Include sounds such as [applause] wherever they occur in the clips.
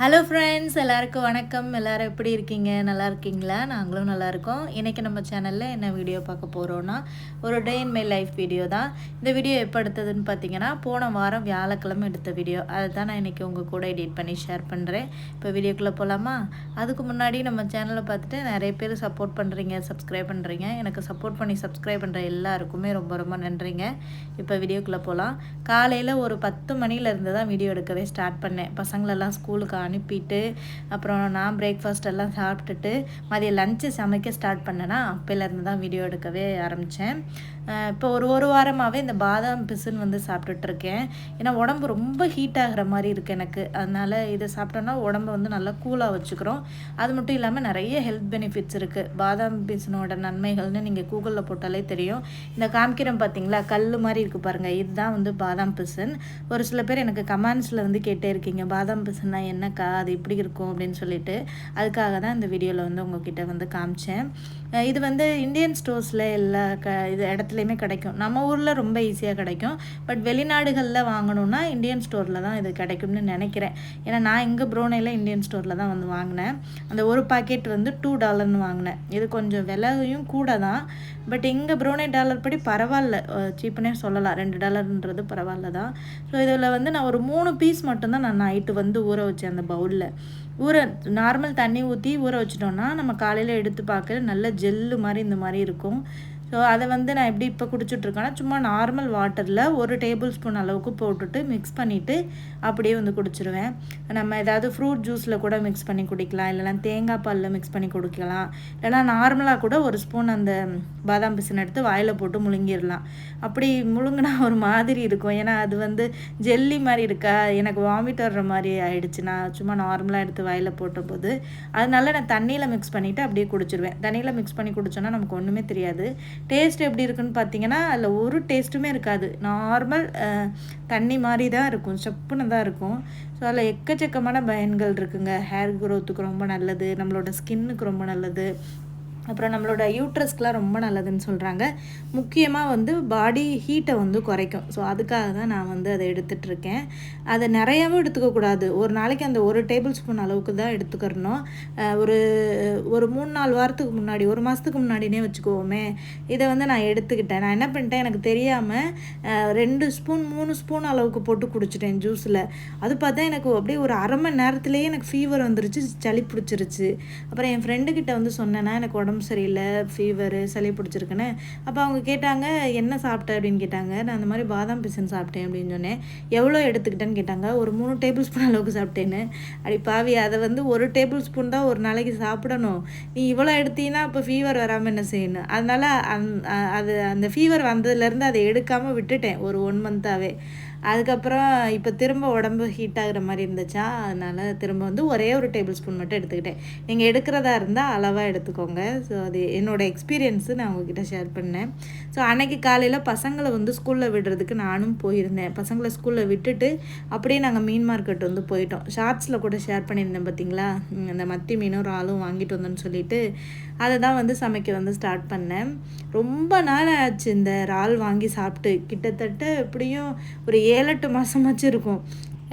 Hello friends எல்லாருக்கும் வணக்கம். எல்லோரும் எப்படி இருக்கீங்க? நல்லா இருக்கீங்களா? நாங்களும் நல்லா இருக்கோம். இன்றைக்கி நம்ம சேனலில் என்ன வீடியோ பார்க்க போகிறோன்னா ஒரு day in my life video தான். இந்த வீடியோ எப்போ எடுத்ததுன்னு பார்த்தீங்கன்னா போன வாரம் வியாழக்கிழமை எடுத்த வீடியோ அதை தான் நான் இன்றைக்கி உங்கள் கூட எடிட் பண்ணி ஷேர் பண்ணுறேன் இப்போ வீடியோக்குள்ளே போகலாமா அதுக்கு முன்னாடி நம்ம சேனலை பார்த்துட்டு நிறைய பேர் சப்போர்ட் பண்ணுறீங்க சப்ஸ்கிரைப் பண்ணுறீங்க எனக்கு சப்போர்ட் பண்ணி சப்ஸ்கிரைப் பண்ணுற எல்லாருக்குமே ரொம்ப ரொம்ப நன்றிங்க. இப்போ வீடியோக்குள்ளே போகலாம் காலையில் ஒரு பத்து மணியிலேருந்து தான் வீடியோ எடுக்கவே ஸ்டார்ட் பண்ணேன். பசங்களெல்லாம் ஸ்கூலுக்கு அனுப்பிட்டு அப்புறம் நான் பிரேக்ஃபாஸ்ட் எல்லாம் சாப்பிட்டுட்டு மதியம் லஞ்சு சமைக்க ஸ்டார்ட் பண்ணேன்னா அப்போலேருந்து தான் வீடியோ எடுக்கவே ஆரம்பித்தேன் இப்போ ஒரு ஒரு வாரமாகவே இந்த பாதாம் பிசுன்னு வந்து சாப்பிட்டுட்ருக்கேன் ஏன்னா உடம்பு ரொம்ப ஹீட் ஆகிற மாதிரி இருக்குது எனக்கு. அதனால் இதை சாப்பிட்டோன்னா உடம்பு வந்து நல்லா கூலாக வச்சுக்கிறோம். அது மட்டும் இல்லாமல் நிறைய ஹெல்த் பெனிஃபிட்ஸ் இருக்குது பாதாம் பிசுனோட நன்மைகள்னு நீங்கள் கூகுளில் போட்டாலே தெரியும். இந்த காமிக்கிறோம் பார்த்தீங்களா கல் மாதிரி இருக்குது பாருங்கள் இதுதான் வந்து பாதாம் பிசன் ஒரு சில பேர் எனக்கு கமெண்ட்ஸில் வந்து கேட்டே இருக்கீங்க. பாதாம் பிசுன்னா என்னக்கா அது இப்படி இருக்கும்? அப்படின்னு சொல்லிட்டு அதுக்காக தான் இந்த வீடியோவில் வந்து உங்ககிட்ட வந்து காமிச்சேன். இது வந்து இந்தியன் ஸ்டோர்ஸில் எல்லா க இது இடத்துலையுமே கிடைக்கும். நம்ம ஊரில் ரொம்ப ஈஸியாக கிடைக்கும். பட் வெளிநாடுகளில் வாங்கணுன்னா இந்தியன் ஸ்டோரில் தான் இது கிடைக்கும்னு நினைக்கிறேன். ஏன்னா நான் இங்கே ப்ரோனையில் இந்தியன் ஸ்டோரில் தான் வந்து வாங்கினேன். அந்த ஒரு பாக்கெட் வந்து டூ டாலர்னு வாங்கினேன். இது கொஞ்சம் விலையும் கூட தான். பட் இங்கே ப்ரோனை டாலர் படி பரவாயில்ல. சீப்புனே சொல்லலாம். ரெண்டு டாலர்ன்றது பரவாயில்ல தான். ஸோ இதில் வந்து நான் ஒரு மூணு பீஸ் மட்டும்தான் நான் நைட்டு வந்து ஊற வச்சேன். அந்த பவுலில். ஊற நார்மல் தண்ணி ஊற்றி ஊற வச்சிட்டோம்னா நம்ம காலையில் எடுத்து பார்க்க நல்ல ஜெல்லு மாதிரி இந்த மாதிரி இருக்கும். ஸோ அதை வந்து நான் எப்படி இப்போ குடிச்சிட்ருக்கேன்னா சும்மா நார்மல் வாட்டரில் ஒரு டேபிள் ஸ்பூன் அளவுக்கு போட்டுட்டு மிக்ஸ் பண்ணிவிட்டு அப்படியே வந்து குடிச்சிருவேன். நம்ம ஏதாவது ஃப்ரூட் ஜூஸில் கூட மிக்ஸ் பண்ணி குடிக்கலாம். இல்லைனா தேங்காய் பாலில் மிக்ஸ் பண்ணி குடிக்கலாம். இல்லைனா நார்மலாக கூட ஒரு ஸ்பூன் அந்த பாதாம் பிசின் எடுத்து வாயில் போட்டு முழுங்கிடலாம். அப்படி முழுங்கினா ஒரு மாதிரி இருக்கும். ஏன்னா அது வந்து ஜெல்லி மாதிரி இருக்கா எனக்கு வாமிட் வர்ற மாதிரி ஆயிடுச்சு நான் சும்மா நார்மலாக எடுத்து வாயில் போட்டபோது அதனால நான் தண்ணியில் மிக்ஸ் பண்ணிவிட்டு அப்படியே குடிச்சிருவேன். தண்ணியில் மிக்ஸ் பண்ணி குடிச்சோன்னா நமக்கு ஒன்றுமே தெரியாது. டேஸ்ட் எப்படி இருக்குன்னு பார்த்தீங்கன்னா அதில் ஒரு டேஸ்ட்டுமே இருக்காது. நார்மல் தண்ணி மாதிரி தான் இருக்கும். செப்புன்னு தான் இருக்கும். ஸோ அதில் எக்கச்சக்கமான பயன்கள் இருக்குங்க. ஹேர் க்ரோத்துக்கு ரொம்ப நல்லது நம்மளோட ஸ்கின்னுக்கு ரொம்ப நல்லது. அப்புறம் நம்மளோட யூட்ரஸ்க்கெலாம் ரொம்ப நல்லதுன்னு சொல்கிறாங்க முக்கியமாக வந்து பாடி ஹீட்டை வந்து குறைக்கும். ஸோ அதுக்காக தான் நான் வந்து அதை எடுத்துகிட்ருக்கேன் அதை நிறையாவும் எடுத்துக்கக்கூடாது ஒரு நாளைக்கு அந்த ஒரு டேபிள் ஸ்பூன் அளவுக்கு தான் எடுத்துக்கிறணும். ஒரு ஒரு மூணு நாலு வாரத்துக்கு முன்னாடி ஒரு மாதத்துக்கு முன்னாடினே வச்சுக்கோமே. இதை வந்து நான் எடுத்துக்கிட்டேன். நான் என்ன பண்ணிட்டேன்? எனக்கு தெரியாமல் ரெண்டு ஸ்பூன் மூணு ஸ்பூன் அளவுக்கு போட்டு குடிச்சிட்டேன் ஜூஸில் அது பார்த்தா எனக்கு அப்படியே ஒரு அரை மணி நேரத்துலேயே எனக்கு ஃபீவர் வந்துருச்சு சளி பிடிச்சிருச்சு. அப்புறம் என் ஃப்ரெண்டுக்கிட்ட வந்து சொன்னேன்னா எனக்கு உடம்பு சரியில்லை ஃபீவரு சளி பிடிச்சிருக்குன்னு. அப்போ அவங்க கேட்டாங்க என்ன சாப்பிட்ட? அப்படின்னு கேட்டாங்க. நான் அந்த மாதிரி பாதாம் பிசன் சாப்பிட்டேன் அப்படின்னு சொன்னேன். எவ்வளோ எடுத்துக்கிட்டேன்னு? கேட்டாங்க. ஒரு மூணு டேபிள் ஸ்பூன் அளவுக்கு சாப்பிட்டேன்னு. அடி பாவி அதை வந்து ஒரு டேபிள் ஸ்பூன் தான் ஒரு நாளைக்கு சாப்பிடணும். நீ இவ்வளோ எடுத்தீங்கன்னா இப்போ ஃபீவர் வராமல் என்ன செய்யணும்? அதனால் அந் அது அந்த ஃபீவர் வந்ததுலேருந்து அதை எடுக்காமல் விட்டுட்டேன் ஒரு ஒன் மந்த்தாகவே அதுக்கப்புறம் இப்போ திரும்ப உடம்பு ஹீட் ஆகுற மாதிரி இருந்துச்சா? அதனால் திரும்ப வந்து ஒரே ஒரு டேபிள் ஸ்பூன் மட்டும் எடுத்துக்கிட்டேன். நீங்கள் எடுக்கிறதா இருந்தால் அளவாக எடுத்துக்கோங்க. ஸோ அது என்னோடய எக்ஸ்பீரியன்ஸு நான் உங்ககிட்ட ஷேர் பண்ணேன். ஸோ அன்னைக்கு காலையில் பசங்களை வந்து ஸ்கூலில் விடுறதுக்கு நானும் போயிருந்தேன். பசங்களை ஸ்கூலில் விட்டுட்டு அப்படியே நாங்கள் மீன் மார்க்கெட் வந்து போயிட்டோம். ஷார்ட்ஸில் கூட ஷேர் பண்ணியிருந்தேன் பார்த்தீங்களா அந்த மத்தி மீனும் இறாலும் வாங்கிட்டு வந்தோன்னு சொல்லிட்டு அதை தான் வந்து சமைக்க வந்து ஸ்டார்ட் பண்ணேன். ரொம்ப நாள் ஆச்சு இந்த இறால் வாங்கி சாப்பிட்டு. கிட்டத்தட்ட எப்படியும் ஒரு ஏழு எட்டு மாதமாச்சும் இருக்கும்.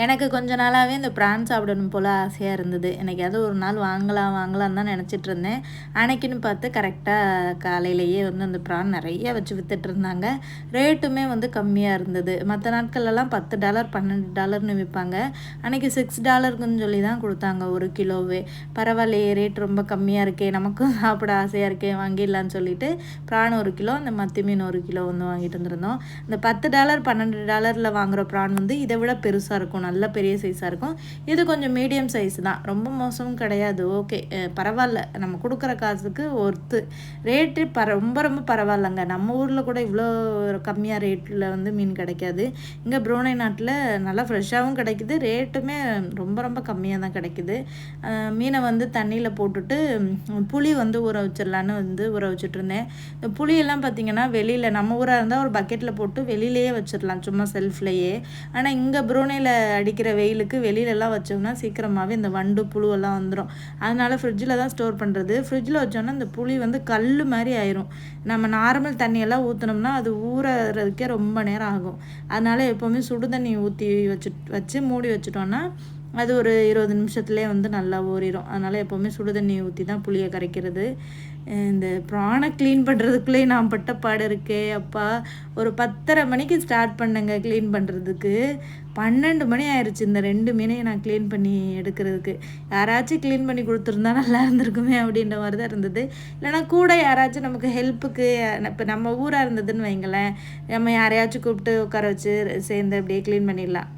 எனக்கு கொஞ்ச நாளாகவே இந்த ப்ரான் சாப்பிடணும் போல் ஆசையாக இருந்தது. எனக்கு ஏதோ ஒரு நாள் வாங்கலாம் வாங்கலாம் தான் நினச்சிட்டு இருந்தேன். அன்னைக்குன்னு பார்த்து கரெக்டாக காலையிலேயே வந்து அந்த ப்ரான் நிறைய வச்சு வித்துட்டு இருந்தாங்க. ரேட்டுமே வந்து கம்மியாக இருந்தது. மற்ற நாட்கள்லாம் பத்து டாலர் பன்னெண்டு டாலர்னு விற்பாங்க அன்னைக்கு சிக்ஸ் டாலருக்குன்னு சொல்லி தான் கொடுத்தாங்க. ஒரு கிலோவே. பரவாயில்லையே ரேட் ரொம்ப கம்மியாக இருக்கே. நமக்கும் சாப்பிட ஆசையாக இருக்கே வாங்கிடலான்னு சொல்லிட்டு ப்ரான் ஒரு கிலோ அந்த மத்தி மீன் ஒரு கிலோ வந்து வாங்கிட்டு வந்திருந்தோம். இந்த பத்து டாலர் பன்னெண்டு டாலரில் வாங்குற ப்ரான் வந்து இதை விட பெருசாக இருக்கும். நல்ல பெரிய சைஸாக இருக்கும். இது கொஞ்சம் மீடியம் சைஸ் தான். ரொம்ப மோசமும் கிடையாது. ஓகே பரவாயில்ல. நம்ம கொடுக்குற காசுக்கு ஒர்த்து ரேட்டு ப ரொம்ப ரொம்ப பரவாயில்லங்க. நம்ம ஊரில் கூட இவ்வளோ கம்மியாக ரேட்டில் வந்து மீன் கிடைக்காது. இங்கே ப்ரோனை நாட்டில் நல்லா ஃப்ரெஷ்ஷாகவும் கிடைக்குது. ரேட்டுமே ரொம்ப ரொம்ப கம்மியாக தான் கிடைக்குது. மீனை வந்து தண்ணியில் போட்டுட்டு புளி வந்து ஊற வச்சிடலான்னு வந்து ஊற வச்சுட்ருந்தேன் இந்த புளியெல்லாம் பார்த்தீங்கன்னா வெளியில் நம்ம ஊராக இருந்தால் ஒரு பக்கெட்டில் போட்டு வெளியிலேயே வச்சிடலாம். சும்மா செல்ஃப்லேயே ஆனால் இங்கே ப்ரூனேயில் அடிக்கிற வெயிலுக்கு வெளியிலலாம் வச்சோம்னா சீக்கிரமாகவே இந்த வண்டு புழுவெல்லாம் வந்துடும் அதனால் ஃப்ரிட்ஜில் தான் ஸ்டோர் பண்ணுறது ஃப்ரிட்ஜில் வச்சோன்னா இந்த புளி வந்து கல் மாதிரி ஆயிரும். நம்ம நார்மல் தண்ணியெல்லாம் ஊற்றினோம்னா அது ஊறதுக்கே ரொம்ப நேரம் ஆகும். அதனால எப்போவுமே சுடு தண்ணி ஊற்றி வச்சு வச்சு மூடி வச்சுட்டோன்னா அது ஒரு இருபது நிமிஷத்துலேயே வந்து நல்லா ஊறிடும் அதனால் எப்போவுமே சுடு தண்ணி ஊற்றி தான் புளியை கரைக்கிறது. இந்த ப்ரானை க்ளீன் பண்ணுறதுக்குள்ளே நான் பட்ட பாடு இருக்கே அப்பா. ஒரு பத்தரை மணிக்கு ஸ்டார்ட் பண்ணுங்க க்ளீன் பண்ணுறதுக்கு பன்னெண்டு மணி ஆயிடுச்சு இந்த ரெண்டு மீனையும் நான் க்ளீன் பண்ணி எடுக்கிறதுக்கு. யாராச்சும் க்ளீன் பண்ணி கொடுத்துருந்தா நல்லா இருந்திருக்குமே அப்படின்ற மாதிரி தான் இருந்தது. இல்லைனா கூட யாராச்சும் நமக்கு ஹெல்ப்புக்கு இப்போ நம்ம ஊராக இருந்ததுன்னு வைங்களேன். நம்ம யாரையாச்சும் கூப்பிட்டு உட்கார வச்சு சேர்ந்து அப்படியே க்ளீன் பண்ணிடலாம்.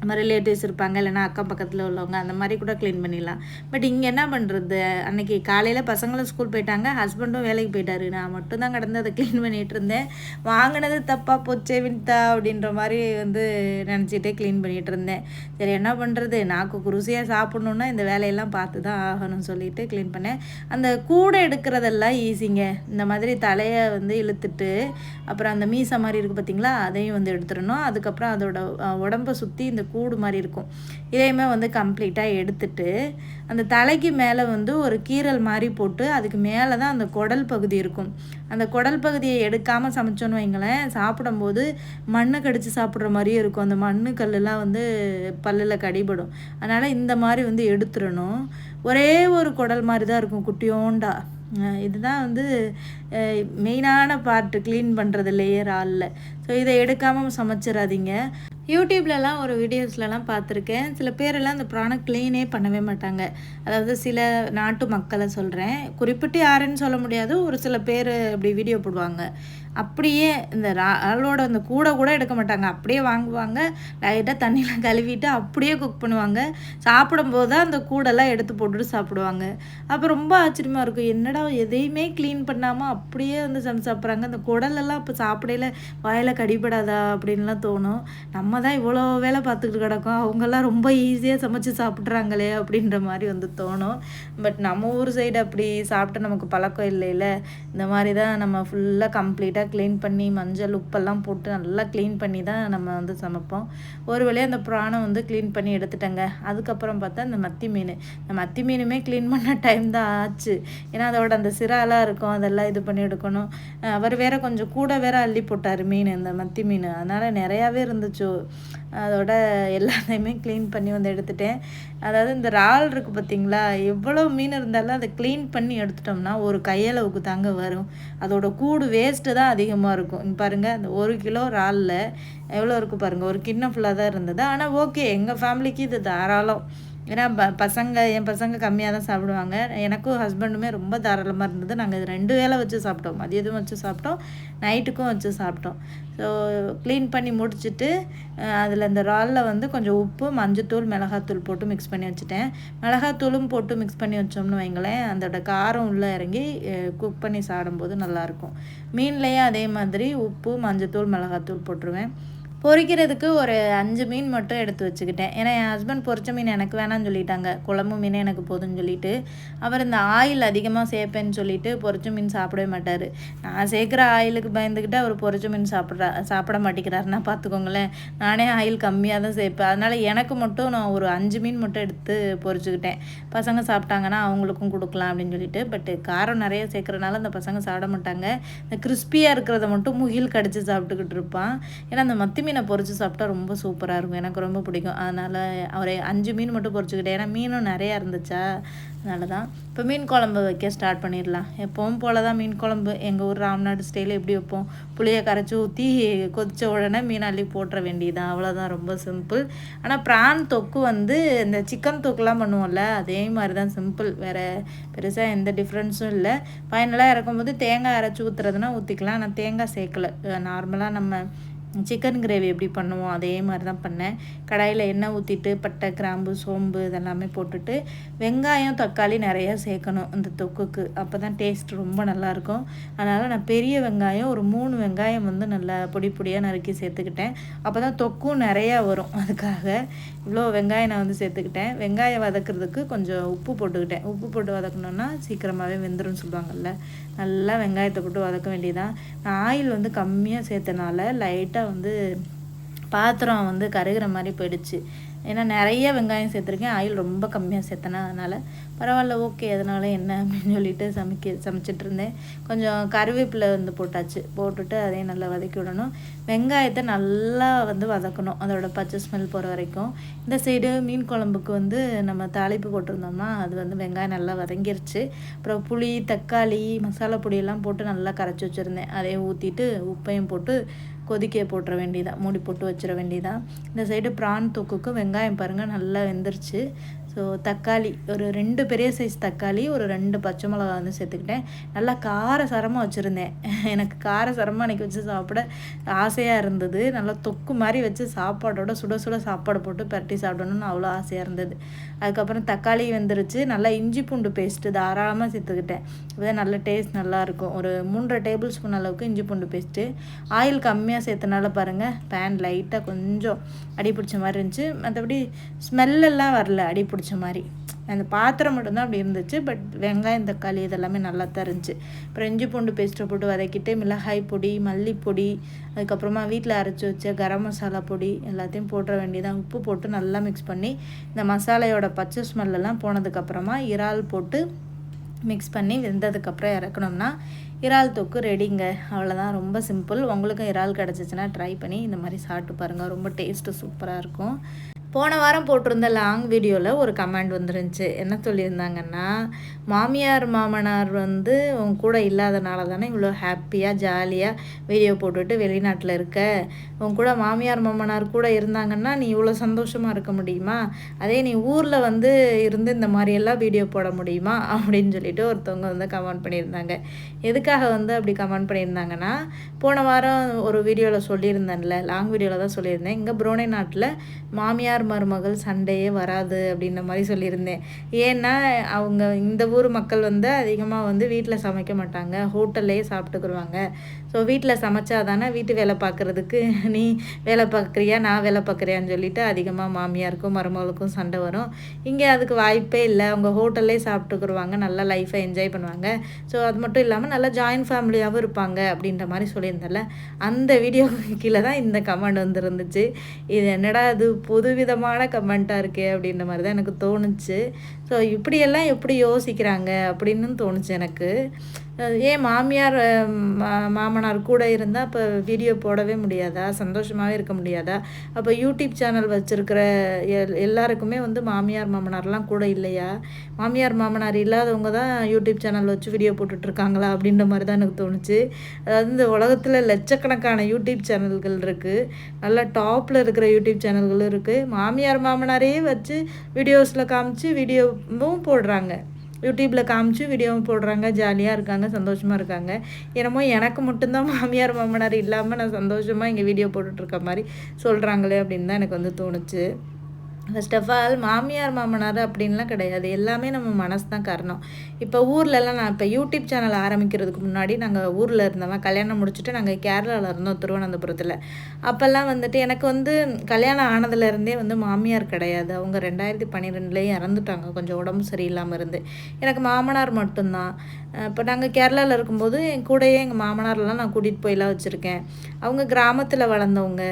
நம்ம ரிலேட்டிவ்ஸ் இருப்பாங்க இல்லைனா அக்கம் பக்கத்தில் உள்ளவங்க அந்த மாதிரி கூட க்ளீன் பண்ணிடலாம். பட் இங்கே என்ன பண்ணுறது அன்றைக்கி காலையில் பசங்களும் ஸ்கூல் போயிட்டாங்க ஹஸ்பண்டும் வேலைக்கு போயிட்டாரு. நான் மட்டும்தான் கடந்து அதை க்ளீன் பண்ணிகிட்டு இருந்தேன். வாங்கினது தப்பாக போச்சே வின்தா அப்படின்ற மாதிரி வந்து நினச்சிட்டே க்ளீன் பண்ணிகிட்டு இருந்தேன். சரி என்ன பண்ணுறது நாக்கு குருசியாக சாப்பிட்ணுன்னா இந்த வேலையெல்லாம் பார்த்து தான் ஆகணும்னு சொல்லிட்டு க்ளீன் பண்ணேன். அந்த கூடை எடுக்கிறதெல்லாம் ஈஸிங்க இந்த மாதிரி தலையை வந்து இழுத்துட்டு அப்புறம் அந்த மீசை மாதிரி இருக்குது பார்த்தீங்களா அதையும் வந்து எடுத்துடணும். அதுக்கப்புறம் அதோட உடம்பை சுற்றி இந்த கூடு மாதிரி இருக்கும். இதையுமே வந்து கம்ப்ளீட்டாக எடுத்துட்டு அந்த தலைக்கு மேலே வந்து ஒரு கீரல் மாதிரி போட்டு அதுக்கு மேலே தான் அந்த குடல் பகுதி இருக்கும். அந்த குடல் பகுதியை எடுக்காமல் சமைச்சோன்னு வைங்களேன் சாப்பிடும்போது மண்ணை கடித்து சாப்பிட்ற மாதிரியே இருக்கும். அந்த மண்ணு கல்லெலாம் வந்து பல்லில் கடிபடும். அதனால் இந்த மாதிரி வந்து எடுத்துடணும். ஒரே ஒரு குடல் மாதிரி தான் இருக்கும் குட்டியோண்டா. இதுதான் வந்து மெயினான பார்ட்டு க்ளீன் பண்ணுறது லேயர் ஆளில் ஸோ இதை எடுக்காமல் சமைச்சிடாதீங்க. யூடியூப்லலாம் ஒரு வீடியோஸ்லலாம் பார்த்துருக்கேன். சில பேரெல்லாம் அந்த ப்ராடக்ட் க்ளீனே பண்ணவே மாட்டாங்க. அதாவது சில நாட்டு மக்களை சொல்கிறேன் குறிப்பிட்டு யாருன்னு சொல்ல முடியாது. ஒரு சில பேர் அப்படி வீடியோ போடுவாங்க. அப்படியே இந்த ராலோட அந்த கூடை கூட எடுக்க மாட்டாங்க. அப்படியே வாங்குவாங்க. லைட்டாக தண்ணியில் கழுவிட்டு அப்படியே குக் பண்ணுவாங்க. சாப்பிடும்போது தான் அந்த கூடெல்லாம் எடுத்து போட்டுட்டு சாப்பிடுவாங்க. அப்போ ரொம்ப ஆச்சரியமாக இருக்கும். என்னடா எதையுமே க்ளீன் பண்ணாமல் அப்படியே வந்து சமைச்சு சாப்பிட்றாங்க. அந்த குடலெல்லாம் இப்போ சாப்பிடையில வாயில் கடிபடாதா அப்படின்லாம் தோணும். நம்ம தான் இவ்வளோ வேலை பார்த்துக்கிட்டு கிடக்கோம். அவங்கெல்லாம் ரொம்ப ஈஸியாக சமைச்சு சாப்பிட்றாங்களே அப்படின்ற மாதிரி வந்து தோணும். பட் நம்ம ஊர் சைடு அப்படி சாப்பிட்டு நமக்கு பழக்கம் இல்லைல்ல இந்த மாதிரி தான் நம்ம ஃபுல்லாக கம்ப்ளீட்டாக க்ளீன் பண்ணி மஞ்சள் உப்பெல்லாம் போட்டு நல்லா க்ளீன் பண்ணி தான் நம்ம வந்து சமைப்போம். ஒரு வழியாக அந்த பிராணம் வந்து க்ளீன் பண்ணி எடுத்துட்டேங்க. அதுக்கப்புறம் பார்த்தா இந்த மத்தி மீன். இந்த மத்தி மீனுமே க்ளீன் பண்ண டைம் தான் ஆச்சு. ஏன்னா அதோட அந்த சிராலாம் இருக்கும் அதெல்லாம் இது பண்ணி எடுக்கணும். அவர் வேற கொஞ்சம் கூட வேற அள்ளி போட்டார் மீன் இந்த மத்தி மீன். அதனால் நிறையாவே இருந்துச்சு. அதோட எல்லாத்தையுமே க்ளீன் பண்ணி வந்து எடுத்துட்டேன். அதாவது இந்த இறால் இருக்குது பார்த்தீங்களா? எவ்வளோ மீன் இருந்தாலும் அதை க்ளீன் பண்ணி எடுத்துட்டோம்னா ஒரு கையளவுக்கு தாங்க வரும். அதோட கூடு வேஸ்ட்டு தான் அதிகமாக இருக்கும். இங்கே பாருங்கள் அந்த ஒரு கிலோ இறாலில் எவ்வளோ இருக்குது பாருங்கள் ஒரு கிண்ணம் ஃபுல்லாக தான் இருந்தது. ஆனால் ஓகே எங்கள் ஃபேமிலிக்கு இது தாராளம். ஏன்னா ப பசங்க என் பசங்க கம்மியாக தான் சாப்பிடுவாங்க. எனக்கும் ஹஸ்பண்டுமே ரொம்ப தாராளமாக இருந்தது. நாங்கள் இது ரெண்டு வேலை வச்சு சாப்பிட்டோம். மதியத்தும் வச்சு சாப்பிட்டோம். நைட்டுக்கும் வச்சு சாப்பிட்டோம். ஸோ க்ளீன் பண்ணி முடிச்சுட்டு அதில் இந்த ராலில் வந்து கொஞ்சம் உப்பு மஞ்சத்தூள் மிளகாத்தூள் போட்டு மிக்ஸ் பண்ணி வச்சுட்டேன். மிளகாத்தூளும் போட்டு மிக்ஸ் பண்ணி வச்சோம்னு வைங்களேன். அதோட காரம் உள்ளே இறங்கி குக் பண்ணி சாப்பிடும்போது நல்லாயிருக்கும் மீன்லேயே அதே மாதிரி உப்பு மஞ்சத்தூள் மிளகாத்தூள் போட்டுருவேன். பொரிக்கிறதுக்கு ஒரு அஞ்சு மீன் மட்டும் எடுத்து வச்சுக்கிட்டேன். ஏன்னா என் ஹஸ்பண்ட் பொரிச்ச மீன் எனக்கு வேணாம்னு சொல்லிட்டாங்க. குழம்பு மீன் எனக்கு போதும்னு சொல்லிட்டு அவர் இந்த ஆயில் அதிகமாக சேர்ப்பேன்னு சொல்லிட்டு பொறிச்ச மீன் சாப்பிடவே மாட்டார். நான் சேர்க்குற ஆயிலுக்கு பயந்துக்கிட்டு அவர் பொறிச்ச மீன் சாப்பிட்றா சாப்பிட மாட்டேங்கிறாருன்னா பார்த்துக்கோங்களேன். நானே ஆயில் கம்மியாக தான் சேர்ப்பேன். அதனால் எனக்கு மட்டும் நான் ஒரு அஞ்சு மீன் மட்டும் எடுத்து பொறிச்சுக்கிட்டேன். பசங்க சாப்பிட்டாங்கன்னா அவங்களுக்கும் கொடுக்கலாம் அப்படின்னு சொல்லிட்டு. பட் காரம் நிறைய சேர்க்குறனால அந்த பசங்க சாப்பிட மாட்டாங்க. இந்த கிறிஸ்பியாக இருக்கிறத மட்டும் முகில் கடிச்சு சாப்பிட்டுக்கிட்டு இருப்பான். ஏன்னா அந்த மத்தி மீன் பொறிச்சு சாப்பிட்டா ரொம்ப சூப்பராக இருக்கும். எனக்கு ரொம்ப பிடிக்கும். அதனால் ஒரு அஞ்சு மீன் மட்டும் பொறிச்சுக்கிட்டேன். ஏன்னா மீனும் நிறையா இருந்துச்சா? அதனால தான் இப்போ மீன் குழம்பு வைக்க ஸ்டார்ட் பண்ணிடலாம். எப்பவும் போல தான் மீன் குழம்பு. எங்கள் ஊர் ராம்நாடு ஸ்டைலில் எப்படி வைப்போம்? புளியை கரைச்சி ஊற்றி கொதித்த உடனே மீன் அள்ளி போட்டுற வேண்டியதான் அவ்வளோதான் ரொம்ப சிம்பிள் ஆனால் ப்ரான் தொக்கு வந்து இந்த சிக்கன் தொக்குலாம் பண்ணுவோம்ல அதே மாதிரி தான் சிம்பிள் வேறு பெருசாக எந்த டிஃப்ரென்ஸும் இல்லை. ஃபைனலாக இறக்கும்போது தேங்காய் அரைச்சி ஊற்றுறதுனா ஊற்றிக்கலாம் ஆனால் தேங்காய் சேர்க்கலை. நார்மலாக நம்ம சிக்கன் கிரேவி எப்படி பண்ணுவோம் அதே மாதிரி தான் பண்ணேன். கடாயில் எண்ணெய் ஊற்றிட்டு பட்டை கிராம்பு சோம்பு இதெல்லாமே போட்டுட்டு வெங்காயம் தக்காளி நிறையா சேர்க்கணும் இந்த தொக்குக்கு. அப்போ தான் டேஸ்ட் ரொம்ப நல்லாயிருக்கும். அதனால் நான் பெரிய வெங்காயம் ஒரு மூணு வெங்காயம் வந்து நல்லா பொடி பொடியாக நறுக்கி சேர்த்துக்கிட்டேன். அப்போ தான் தொக்கும் நிறையா வரும். அதுக்காக இவ்வளோ வெங்காயம் நான் வந்து சேர்த்துக்கிட்டேன். வெங்காயம் வதக்கிறதுக்கு கொஞ்சம் உப்பு போட்டுக்கிட்டேன். உப்பு போட்டு வதக்கணுன்னா சீக்கிரமாகவே வெந்துடும் சொல்லுவாங்கள்ல நல்லா வெங்காயத்தை போட்டு வதக்க வேண்டியதான் நான் ஆயில் வந்து கம்மியாக சேர்த்தனால லைட்டாக வந்து பாத்திரம் வந்து கருகிற மாதிரி போயிடுச்சு. ஏன்னா நிறைய வெங்காயம் சேர்த்துருக்கேன். ஆயில் ரொம்ப கம்மியாக சேர்த்தேனா அதனால். பரவாயில்ல ஓகே அதனால் என்ன அப்படின்னு சொல்லிட்டு சமைக்க சமைச்சிட்டு இருந்தேன். கொஞ்சம் கருவேப்பிலை வந்து போட்டாச்சு. போட்டுட்டு அதையும் நல்லா வதக்கி விடணும். வெங்காயத்தை நல்லா வந்து வதக்கணும். அதோட பச்சை ஸ்மெல் போகிற வரைக்கும். இந்த சைடு மீன் குழம்புக்கு வந்து நம்ம தாளிப்பு போட்டிருந்தோம்னா அது வந்து வெங்காயம் நல்லா வதங்கிருச்சு. அப்புறம் புளி தக்காளி மசாலா பொடியெல்லாம் போட்டு நல்லா கரைச்சி வச்சுருந்தேன். அதையும் ஊற்றிட்டு உப்பையும் போட்டு கொதிக்க போட்டுற வேண்டியதாக மூடி போட்டு வச்சிட வேண்டியதாக இந்த சைடு ப்ரான் தொக்குக்கு வெங்காயம் பாருங்கள் நல்லா வெந்துருச்சு. ஸோ தக்காளி ஒரு ரெண்டு பெரிய சைஸ் தக்காளி ஒரு ரெண்டு பச்சை மிளகா வந்து சேர்த்துக்கிட்டேன். நல்லா கார சரமாக வச்சுருந்தேன். [laughs] எனக்கு கார சரமாக அன்றைக்கி வச்சு சாப்பிட ஆசையாக இருந்தது. நல்லா தொக்கு மாதிரி வச்சு சாப்பாடோட சுட சுட சாப்பாடு போட்டு பரட்டி சாப்பிடணும்னு அவ்வளோ ஆசையாக இருந்தது. அதுக்கப்புறம் தக்காளி வந்துருச்சு. நல்லா இஞ்சி பூண்டு பேஸ்ட்டு தாராளமாக சேர்த்துக்கிட்டேன். அப்போ நல்ல டேஸ்ட் நல்லாயிருக்கும் ஒரு மூன்றரை டேபிள் ஸ்பூன் அளவுக்கு இஞ்சி பூண்டு பேஸ்ட்டு ஆயில் கம்மியாக சேர்த்தனால பாருங்கள் பேன் லைட்டாக கொஞ்சம் அடி பிடிச்ச மாதிரி இருந்துச்சு. மற்றபடி ஸ்மெல்லெல்லாம் வரல அடி பிடிச்ச மாதிரி. அந்த பாத்திரம் மட்டும்தான் அப்படி இருந்துச்சு. பட் வெங்காயம் தக்காளி இதெல்லாமே நல்லா தான் இருந்துச்சு அப்புறம் இஞ்சி பூண்டு பேஸ்ட்டை போட்டு வதக்கிட்டு மிளகாய் பொடி மல்லிப்பொடி அதுக்கப்புறமா வீட்டில் அரைச்சி வச்ச கரம் மசாலா பொடி எல்லாத்தையும் போட்டுற வேண்டியதான் உப்பு போட்டு நல்லா மிக்ஸ் பண்ணி இந்த மசாலையோட பச்சை ஸ்மெல்லாம் போனதுக்கப்புறமா இறால் போட்டு மிக்ஸ் பண்ணி வெந்ததுக்கப்புறம் இறக்கணும்னா இறால் தொக்கு ரெடிங்க அவ்வளோதான் ரொம்ப சிம்பிள் உங்களுக்கும் இறால் கிடச்சிச்சின்னா ட்ரை பண்ணி இந்த மாதிரி சாப்பிட்டு பாருங்கள் ரொம்ப டேஸ்ட்டு சூப்பராக இருக்கும். போன வாரம் போட்டிருந்த லாங் வீடியோவில் ஒரு கமெண்ட் வந்துருந்துச்சு. என்ன சொல்லியிருந்தாங்கன்னா மாமியார் மாமனார் வந்து உன் கூட இல்லாதனால தானே இவ்வளோ ஹாப்பியாக ஜாலியாக வீடியோ போட்டுட்டு வெளிநாட்டில் இருக்க? உன் கூட மாமியார் மாமனார் கூட இருந்தாங்கன்னா நீ இவ்வளோ சந்தோஷமாக இருக்க முடியுமா? அதே நீ ஊரில் வந்து இருந்து இந்த மாதிரியெல்லாம் வீடியோ போட முடியுமா? அப்படின்னு சொல்லிட்டு ஒருத்தவங்க வந்து கமெண்ட் பண்ணியிருந்தாங்க. எதுக்காக வந்து அப்படி கமெண்ட் பண்ணியிருந்தாங்கன்னா போன வாரம் ஒரு வீடியோவில் சொல்லியிருந்தேன்ல லாங் வீடியோவில் தான் சொல்லியிருந்தேன். இங்கே புரோனை நாட்டில் மாமியார் மருமகள் சண்டையே வராது அப்படின்ற மாதிரி சொல்லியிருந்தேன். ஏன்னா அவங்க இந்த ஊர் மக்கள் வந்து அதிகமாக வந்து வீட்டில் சமைக்க மாட்டாங்க. ஹோட்டல்லையே சாப்பிட்டுக்குருவாங்க. ஸோ வீட்டில் சமைச்சா தானே வீட்டு வேலை பார்க்குறதுக்கு [laughs] நீ வேலை பார்க்குறியா நான் வேலை பார்க்குறியான்னு சொல்லிட்டு அதிகமாக மாமியாருக்கும் மருமகளுக்கும் சண்டை வரும். இங்கே அதுக்கு வாய்ப்பே இல்லை. அவங்க ஹோட்டல்லே சாப்பிட்டுக்குருவாங்க. நல்லா லைஃப்பை என்ஜாய் பண்ணுவாங்க. ஸோ அது மட்டும் இல்லாமல் நல்லா ஜாயின்ட் ஃபேமிலியாகவும் இருப்பாங்க அப்படின்ற மாதிரி சொல்லியிருந்தேன்ல. அந்த வீடியோ [laughs] கீழே தான் இந்த கமெண்ட் வந்துருந்துச்சு. இது என்னடா இது புதுவிதமான கமெண்ட்டாக இருக்கே அப்படின்ற மாதிரி தான் எனக்கு தோணுச்சு. ஸோ இப்படியெல்லாம் எப்படி யோசிக்கிறாங்க அப்படின்னு தோணுச்சு எனக்கு. ஏன் மாமியார் மாமனார் கூட இருந்தால் இப்போ வீடியோ போடவே முடியாதா? சந்தோஷமாகவே இருக்க முடியாதா? அப்போ யூடியூப் சேனல் வச்சுருக்கிற எல் எல்லாருக்குமே வந்து மாமியார் மாமனார்லாம் கூட இல்லையா? மாமியார் மாமனார் இல்லாதவங்க தான் யூடியூப் சேனல் வச்சு வீடியோ போட்டுட்ருக்காங்களா அப்படின்ற மாதிரி தான் எனக்கு தோணுச்சு. அதாவது இந்த உலகத்தில் லட்சக்கணக்கான யூடியூப் சேனல்கள் இருக்குது நல்லா டாப்பில் இருக்கிற யூடியூப் சேனல்களும் இருக்குது மாமியார் மாமனாரையே வச்சு வீடியோஸில் காமிச்சு வீடியோவும் போடுறாங்க. யூடியூப்பில் காமிச்சு வீடியோ போடுறாங்க ஜாலியாக இருக்காங்க சந்தோஷமாக இருக்காங்க. என்னமோ எனக்கு மட்டும்தான் மாமியார் மாமனார் இல்லாமல் நான் சந்தோஷமாக இங்கே வீடியோ போட்டுட்ருக்க மாதிரி சொல்கிறாங்களே அப்படின்னு தான் எனக்கு வந்து தோணுச்சு. ஃபர்ஸ்ட் ஆஃப் ஆல் மாமியார் மாமனார் அப்படின்லாம் கிடையாது. எல்லாமே நம்ம மனசு தான் காரணம். இப்போ ஊர்லலாம் நான் இப்போ யூடியூப் சேனல் ஆரம்பிக்கிறதுக்கு முன்னாடி நாங்கள் ஊரில் இருந்தவன் கல்யாணம் முடிச்சுட்டு நாங்கள் கேரளாவில் இருந்தோம் திருவனந்தபுரத்தில். அப்போல்லாம் வந்துட்டு எனக்கு வந்து கல்யாணம் ஆனதுலேருந்தே வந்து மாமியார் கிடையாது. அவங்க ரெண்டாயிரத்தி பன்னிரெண்டுலேயே இறந்துட்டாங்க. கொஞ்சம் உடம்பு சரியில்லாமல் இருந்து. எனக்கு மாமனார் மட்டும்தான். இப்போ நாங்கள் கேரளாவில் இருக்கும்போது என் கூடயே எங்கள் மாமனார்லாம் நான் கூட்டிகிட்டு போயெல்லாம் வச்சுருக்கேன். அவங்க கிராமத்தில் வளர்ந்தவங்க.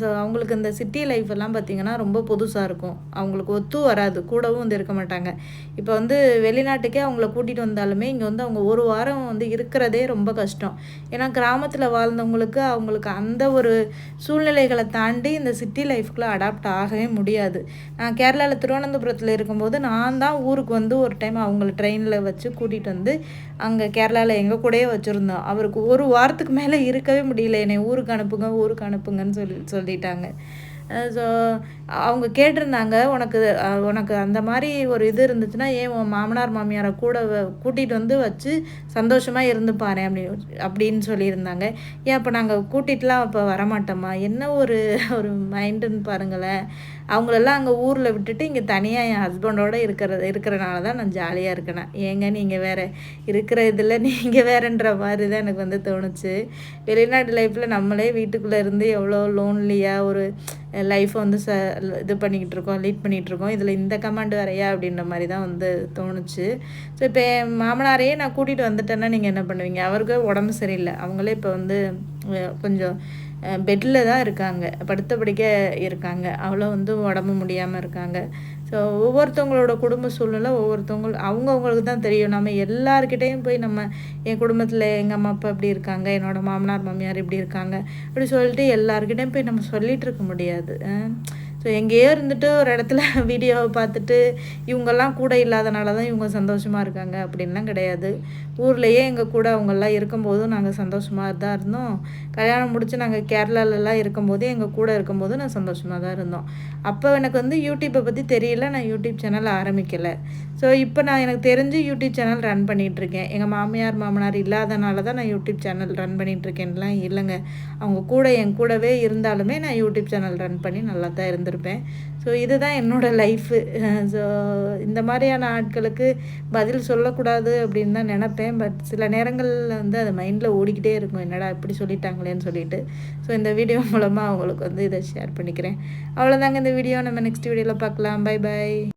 ஸோ அவங்களுக்கு இந்த சிட்டி லைஃப் எல்லாம் பார்த்திங்கன்னா ரொம்ப புதுசாக இருக்கும். இருக்கும். அவங்களுக்கு ஒத்து வராது. கூடவும் வந்து இருக்க மாட்டாங்க. இப்போ வந்து வெளிநாட்டுக்கே அவங்கள கூட்டிகிட்டு வந்தாலுமே இங்கே வந்து அவங்க ஒரு வாரம் வந்து இருக்கிறதே ரொம்ப கஷ்டம். ஏன்னா கிராமத்தில் வாழ்ந்தவங்களுக்கு அவங்களுக்கு அந்த ஒரு சூழ்நிலைகளை தாண்டி இந்த சிட்டி லைஃப்குள்ளே அடாப்ட் ஆகவே முடியாது. நான் கேரளாவில் திருவனந்தபுரத்தில் இருக்கும்போது நான் தான் ஊருக்கு வந்து ஒரு டைம் அவங்கள ட்ரெயினில் வச்சு கூட்டிகிட்டு வந்து அங்கே கேரளாவில் எங்கள் கூடயே வச்சுருந்தோம். அவருக்கு ஒரு வாரத்துக்கு மேலே இருக்கவே முடியல. என்னை ஊருக்கு அனுப்புங்க ஊருக்கு அனுப்புங்கன்னு சொல்லி சொல்லிட்டாங்க. ஸோ அவங்க கேட்டிருந்தாங்க உனக்கு உனக்கு அந்த மாதிரி ஒரு இது இருந்துச்சுன்னா ஏன் உன் மாமனார் மாமியாரை கூட கூட்டிகிட்டு வந்து வச்சு சந்தோஷமாக இருந்து பாரு அப்படி அப்படின்னு சொல்லியிருந்தாங்க. ஏன் அப்போ நாங்கள் கூட்டிகிட்டுலாம் இப்போ வரமாட்டோமா? என்ன ஒரு ஒரு மைண்டுன்னு பாருங்களேன். அவங்களெல்லாம் அங்கே ஊரில் விட்டுட்டு இங்கே தனியாக என் ஹஸ்பண்டோடு இருக்கிறது இருக்கிறனால தான் நான் ஜாலியாக இருக்கேன். ஏங்க நீங்கள் வேறு இருக்கிற இதில் நீங்கள் வேறன்ற மாதிரி தான் எனக்கு வந்து தோணுச்சு. வெளிநாட்டு லைஃப்பில் நம்மளே வீட்டுக்குள்ளே இருந்து எவ்வளோ லோன்லியாக ஒரு லைஃப்பை வந்து ச இது பண்ணிக்கிட்டு இருக்கோம் லீட் பண்ணிகிட்டு இருக்கோம். இதில் இந்த கமாண்டு வரையா அப்படின்ற மாதிரி தான் வந்து தோணுச்சு. ஸோ இப்போ என் மாமனாரையே நான் கூட்டிகிட்டு வந்துட்டேன்னா நீங்கள் என்ன பண்ணுவீங்க? அவருக்கு உடம்பு சரியில்லை. அவங்களே இப்போ வந்து கொஞ்சம் பெட்டில் தான் இருக்காங்க. படுத்த படிக்க இருக்காங்க. அவ்வளோ வந்து உடம்பு முடியாமல் இருக்காங்க. ஸோ ஒவ்வொருத்தவங்களோட குடும்ப சூழ்நிலை ஒவ்வொருத்தவங்க அவங்கவுங்களுக்கு தான் தெரியும். நம்ம எல்லாருக்கிட்டேயும் போய் நம்ம என் குடும்பத்தில் எங்கள் அம்மா அப்பா இப்படி இருக்காங்க என்னோடய மாமனார் மாமியார் இப்படி இருக்காங்க அப்படி சொல்லிட்டு எல்லாருக்கிட்டேயும் போய் நம்ம சொல்லிகிட்டு இருக்க முடியாது. ஸோ எங்கேயோ இருந்துட்டு ஒரு இடத்துல [laughs] வீடியோவை பார்த்துட்டு இவங்கெல்லாம் கூட இல்லாதனால தான் இவங்க சந்தோஷமாக இருக்காங்க அப்படின்லாம் கிடையாது. ஊர்லேயே எங்கள் கூட அவங்கெல்லாம் இருக்கும்போதும் நாங்கள் சந்தோஷமாக தான் இருந்தோம். கல்யாணம் முடித்து நாங்கள் கேரளாலலாம் இருக்கும்போது எங்கள் கூட இருக்கும்போது நான் சந்தோஷமாக தான் இருந்தோம். அப்போ எனக்கு வந்து யூடியூப்பை பற்றி தெரியல நான் யூடியூப் சேனல் ஆரம்பிக்கலை. ஸோ இப்போ நான் எனக்கு தெரிஞ்சு யூடியூப் சேனல் ரன் பண்ணிகிட்ருக்கேன் எங்கள் மாமியார் மாமனார் இல்லாதனால தான் நான் யூடியூப் சேனல் ரன் பண்ணிகிட்ருக்கேன்லாம் இல்லைங்க. அவங்க கூட என் கூடவே இருந்தாலுமே நான் யூடியூப் சேனல் ரன் பண்ணி நல்லா தான் இருந்திருப்பேன். ஸோ இதுதான் என்னோடய லைஃபு ஸோ இந்த மாதிரியான ஆட்களுக்கு பதில் சொல்லக்கூடாது அப்படின்னு தான் நினப்பேன். பட் சில நேரங்களில் வந்து அது மைண்டில் ஓடிக்கிட்டே இருக்கும். என்னடா இப்படி சொல்லிட்டாங்களேன்னு சொல்லிட்டு. ஸோ இந்த வீடியோ மூலமாக அவங்களுக்கு வந்து இதை ஷேர் பண்ணிக்கிறேன். அவ்வளோதாங்க இந்த வீடியோ நம்ம நெக்ஸ்ட் வீடியோவில் பார்க்கலாம். Bye bye